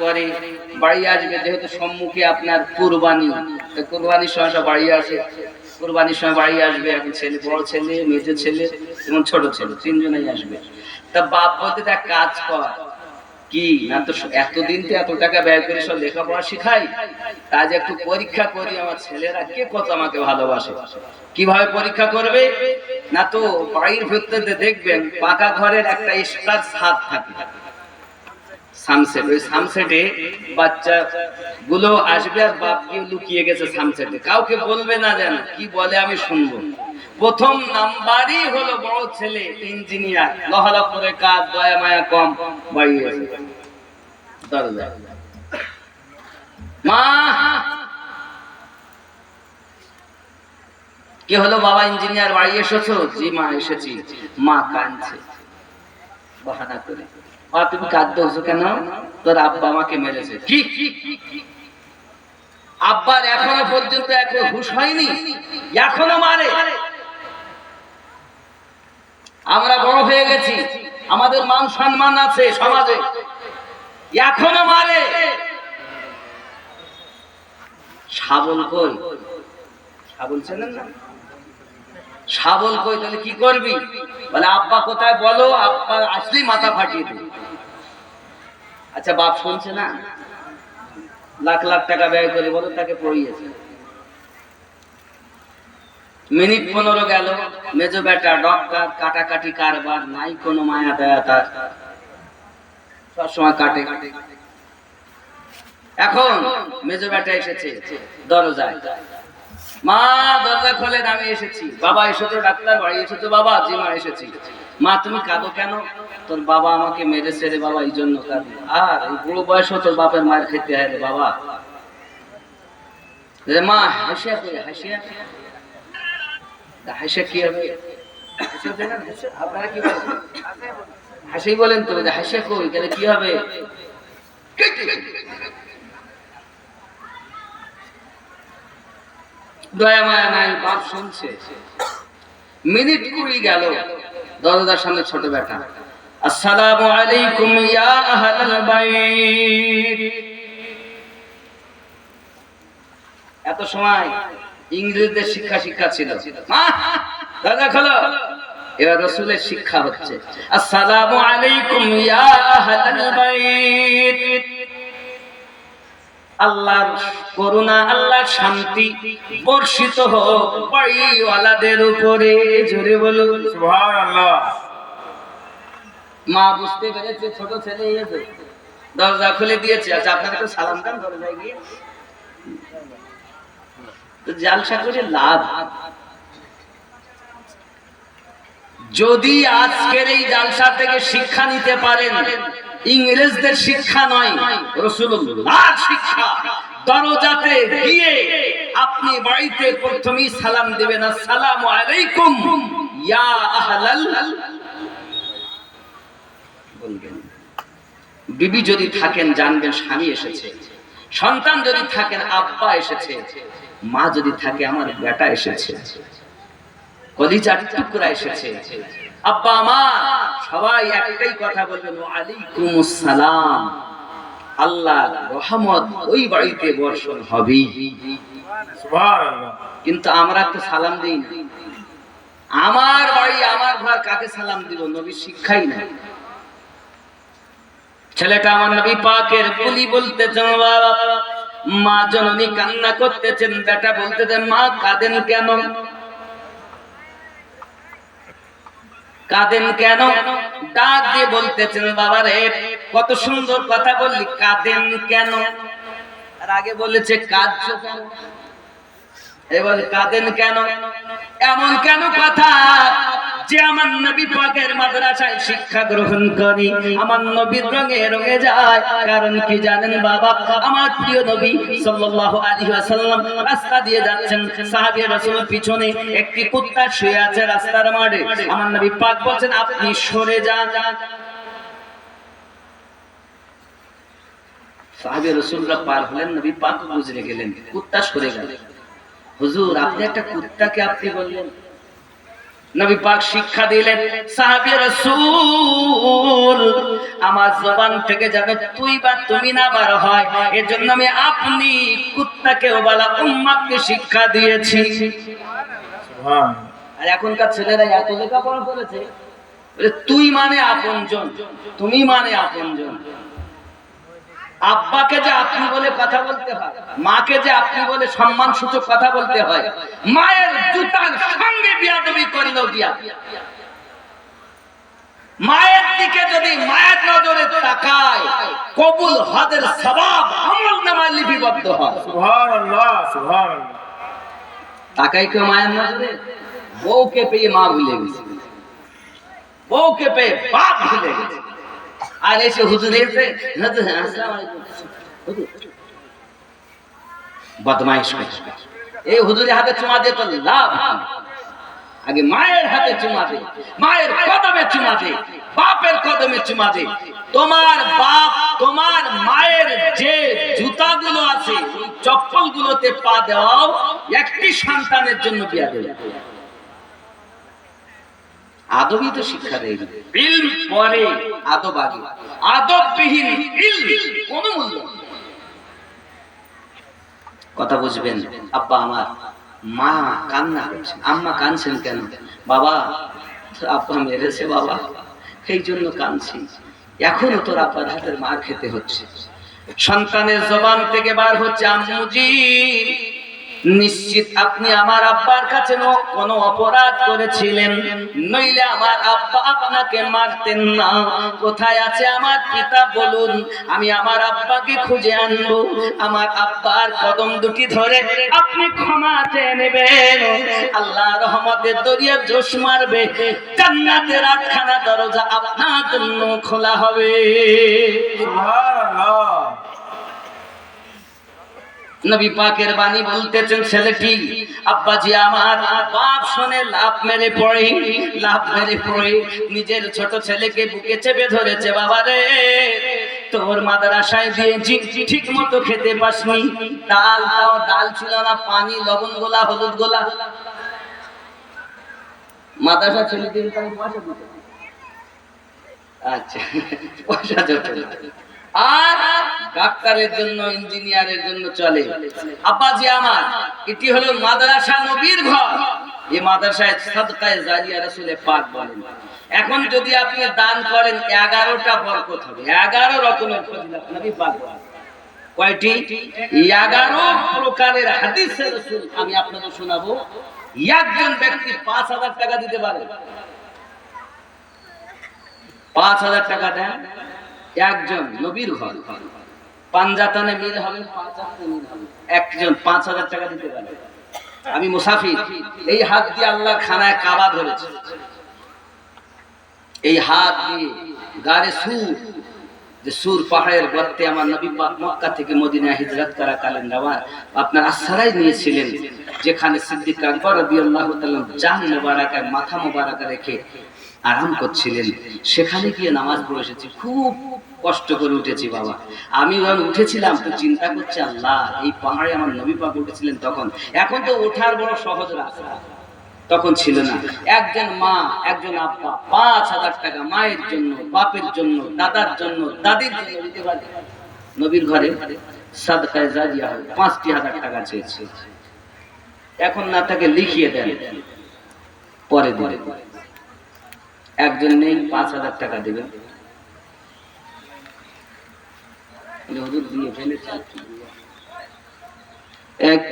করে, বাড়ি আসবে, যেহেতু সম্মুখে আপনার সময় সব বাড়ি আসে। সময় বাড়ি আসবে, এখন ছেলে, বড় ছেলে ছেলে, এবং ছোট ছেলে, তিনজনেই আসবে। তা বাপ বলতে তা কাজ কর। কি? না তো এতদিন তো এত টাকা ব্যয় করে সব লেখাপড়া শিখাই। আজ একটু পরীক্ষা করি, আমার ছেলেরা কে কত আমাকে ভালোবাসে? কীভাবে পরীক্ষা করবে? না তো বাড়ির ভিতরে দেখবেন, পাকা ঘরের একটা এক্সট্রা ছাদ থাকে। সানসেট ওই সানসেটে বাচ্চা গুলো আসবে আর বাপ কেউ লুকিয়ে গেছে সানসেটে কাউকে বলবে না যেন, কি বলে আমি শুনব। প্রথম নাম্বারই হলো বড় ছেলে ইঞ্জিনিয়ার করে কাজ, দয়া, মায়া কম, বাড়ি এসে দরজা। মা! কি হলো বাবা ইঞ্জিনিয়ার বাড়ি এসেছ? জি মা, এসেছি। মা কাঁদছে। বাহানা করে। মা তুমি কাঁদতেছো কেন? তোর আব্বা আমাকে মেরেছে। কি? আব্বার এখনও পর্যন্ত এখন হুশ হয়নি। এখনও মারে। আমরা বড় হয়ে গেছি। আমাদের মান সম্মান আছে সমাজে। এখনও মারে। শাবল কই? শাবল চেনেন না? শাবল কই? তাহলে কি করবি? বলে, আব্বা, কোথায় বলো? আব্বা আসলেই মাথা ফাটিয়ে দেবে আচ্ছা বাপ শুনছে না? লাখ লাখ টাকা ব্যয় করে বলো, তাকে পড়িয়েছে। মিনিট পনেরো গেল, মেজো বেটা ডক্টর, কাটাকাটি কারবার, নাই কোনো মায়া দয়া তার। সবসময় কাটে। এখন মেজো বেটা এসেছে, দরজায়। মা দরজা খোলেন আমি এসেছি। বাবা এসেছ, ডাক্তার বাড়ি এসেছ, বাবা, জি মা, এসেছি। মা, তুমি কাঁদো কেন? তোর বাবা আমাকে মেরেছে রে বাবা, এই জন্য কাঁদি। আর এই বুড়ো বয়সও তোর বাপের মায়ের খেতে হয় বাবা। রে মা, হাসিয়া কই হাসিয়া হাসিয়া কি হবে? হাসি বলেন তো, হাসিয়া কই? তাহলে কি হবে? নাই বাপ শুনছে। মিনিট কুড়ি গেল, দরজার সামনে ছোট বেটা আসসালামু আলাইকুম ইয়া আহলাল বাইত। এত সময় ইংরেজদের শিক্ষা শিক্ষা ছিল। দরজা খোলো। এবার রসুলের শিক্ষা হচ্ছে। আসসালামু আলাইকুম ইয়া আহলাল বাইত। আল্লাহর করুণা আল্লাহর শান্তি বর্ষিত হোক। বাড়িওয়ালাদের উপরে জোরে বলুন। মা বুঝতে পেরেছে ছোট ছেলে এসে দরজা খুলে দিয়েছে। আচ্ছা আপনাকে তো সালাম দান দরজায় গিয়ে। তো জালসা করে লাভ। যদি আজকের এই জালসা থেকে শিক্ষা নিতে পারেন ইংরেজদের শিক্ষা নয় রসুল্লাহ শিক্ষা। দরজাতে গিয়ে আপনি বাড়িতে প্রথমেই সালাম দিবেন, আসসালামু আলাইকুম, ইয়া আহলাল বলবেন। বিবি যদি থাকেন, জানবেন স্বামী এসেছে। সন্তান যদি থাকেন, আব্বা এসেছে। মা যদি থাকে, আমার বেটা এসেছে। কলিজার টুকরা এসেছে। আব্বা মা সবাই একটাই কথা বলবেন আলাইকুম সালাম আল্লাহ রহমত ওই বাড়িতে বর্ষণ হবেই। কিন্তু আমরা তো সালাম দিই না। আমার বাড়ি আমার ঘর কাকে সালাম দিব? নবীর শিক্ষাই নাই। ছেলেটা আমার নবী পাকের বলি বলতেছেন বাবা মা জননী কান্না করতেছেন বেটা বলতেছেন মা কাঁদেন কেন? কাঁদেন কেন? ডাক দিয়ে বলতেছেন বাবা রে কত সুন্দর কথা বললি, কাঁদেন কেন? আর আগে বলেছে, কাঁদছ কেন? এবার কাঁদেন কেন? এমন কেন কথা? যে আমার নবী পাকের মাদ্রাসায় শিক্ষা গ্রহণ করি, আমার নবীর রঙে রঙে যায়। কারণ কি জানেন বাবা? আমার প্রিয় নবী সাল্লাল্লাহু আলাইহি ওয়াসাল্লাম রাস্তা দিয়ে যাচ্ছেন। সাহাবী রাসূলের পিছনে একটি কুত্তা শুয়ে আছে রাস্তার মাঝে আমার নবী পাক বলছেন, আপনি সরে যান। সাহাবী রাসূলরা পার হলেন, নবী পাক গুজরে গেলেন। কুত্তা সরে গেল। হুজুর, আপনি একটা কুত্তাকে আপনি বললেন? নবী পাক শিক্ষা দিলেন সাহাবী রাসূল আমার জবান থেকে যেন তুই বা তুমি না বার হয়। এজন্য আমি আপনি কুত্তাকে বলা উম্মাদকে শিক্ষা দিয়েছি। সুবহান আর এখনকার ছেলেরা এত লেখাপড়া করেছে? বলে, তুই মানে আপনজন তুমি মানে আপনজন। আব্বাকে যে আপনি বলে কথা বলতে হয় মাকে যে আপনি বলে সম্মান সূচক কথা বলতে হয় মায়ের জুতার সঙ্গে বিয়াদবি করলেও বিয়া মায়ের দিকে যদি মায়ের নজরে তাকায় কবুল হদের সবাব আমল নামায় লিপিবদ্ধ হয়। সুবহানাল্লাহ সুবহানাল্লাহ। তাকাই কেউ মায়ের নজরে? বউকে পেয়ে মা ভুলে গেছে। বউকে পেয়ে বাপ ভুলে গেছে। আর এসে। হুজুর, বদমাইশ এই হুজুরের হাতে চুমা দিয়ে তো লাভ আগে মায়ের হাতে চুমা দে মায়ের কদমে চুমা দে বাপের কদমে চুমা দে। তোমার বাপ তোমার মায়ের যে জুতাগুলো আছে চপ্পলগুলোতে পা দেওয়াও একটি সন্তানের জন্য বিয়া দেবে। আদবই তো শিক্ষা দেয় না। ইলম পরে আদব আগে। আদববিহীন ইলম কোনো মূল্য কথা বুঝবেন? আব্বা আমার মা কান্না করছে। আম্মা কানছেন কেন? বাবা আব্বা মেরেছে বাবা। এই জন্য কানছি এখনও তোর আব্বার হাতের মার খেতে হচ্ছে। সন্তানের জবান থেকে বার হচ্ছে আম্মুজি। নিশ্চিত আপনি আমার আব্বার কাছে কোনো অপরাধ করেছিলেন। নইলে আমার আব্বা আপনাকে মারতেন না। কোথায় আছে আমার পিতা বলুন। আমি আমার আব্বাকে খুঁজে আনব। আমার আব্বার কদম দুটি ধরে আপনি ক্ষমা চেয়ে নেবেন। আল্লাহ রহমতের দরিয়া জোশ মারবে। জান্নাতের আটখানা দরজা আপনার জন্য খোলা হবে। সুবহানাল্লাহ। নবী পাকের বাণী বলতেছেন, ছেলেটি আব্বাজি আমার বাপ শুনে লাভ মেরে পড়ে লাভ মেরে পড়ে নিজের ছোট ছেলেকে বুকে চেপে ধরেছে, বাবা রে, তোর মাদ্রাসায় দিয়েছি ঠিক মতো খেতে পাসনি, ডাল তাও ডাল ছিল না, পানি, লবণ গোলা, হলুদ গোলা মাদ্রাসা ছেলেদের আচ্ছা পয়সা। আর ডাক্তারের জন্য, ইঞ্জিনিয়ারের জন্য চলে। আমার, এটি হলো মাদ্রাসা নবীর ঘর। এই মাদ্রাসায় এখন যদি আপনি দান করেন, এগারোটা বরকত হবে। এগারো রকমের। কয়টি? এগারো প্রকারের হাদিসের আমি আপনাদের শোনাবো। একজন ব্যক্তি পাঁচ হাজার টাকা দিতে পারে। পাঁচ হাজার টাকা দেন। একজন নবীর মিল হবে। একজন পাঁচ হাজার টাকা দিতে পারে আমি মুসাফির, এই হাত দিয়ে আল্লাহ খানায় কাবা ধরেছে। এই হাত দিয়ে গাড়ে সুর, যে সুর পাহাড়ের গর্তে আমার নবী মক্কা থেকে মদিনা হিজরত করা কালেন আপনার আশ্রয় নিয়েছিলেন, যেখানে সিদ্দিক আকবর রাদিয়াল্লাহু তাআলা জান মোবারকায় মাথা মোবারকা রেখে আরাম করছিলেন। সেখানে গিয়ে নামাজ পড়ে এসেছি। খুব কষ্ট করে উঠেছি বাবা। আমি উঠেছিলাম তো চিন্তা করছি, আল্লাহ, এই পাহাড়ে আমার নবী পাক উঠেছিলেন তখন। এখন তো ওঠার বড় সহজ রাস্তা। তখন ছিল না। একজন মা, একজন আব্বা, পাঁচ হাজার টাকা মায়ের জন্য, বাপের জন্য, দাদার জন্য, দাদির জন্য দিতে পারে নবীর ঘরে পাঁচটি হাজার টাকা চেয়েছে। এখন না তাকে লিখিয়ে দেন। পরে পরে পরে একজন নেই পাঁচ হাজার টাকা দেবেন। এক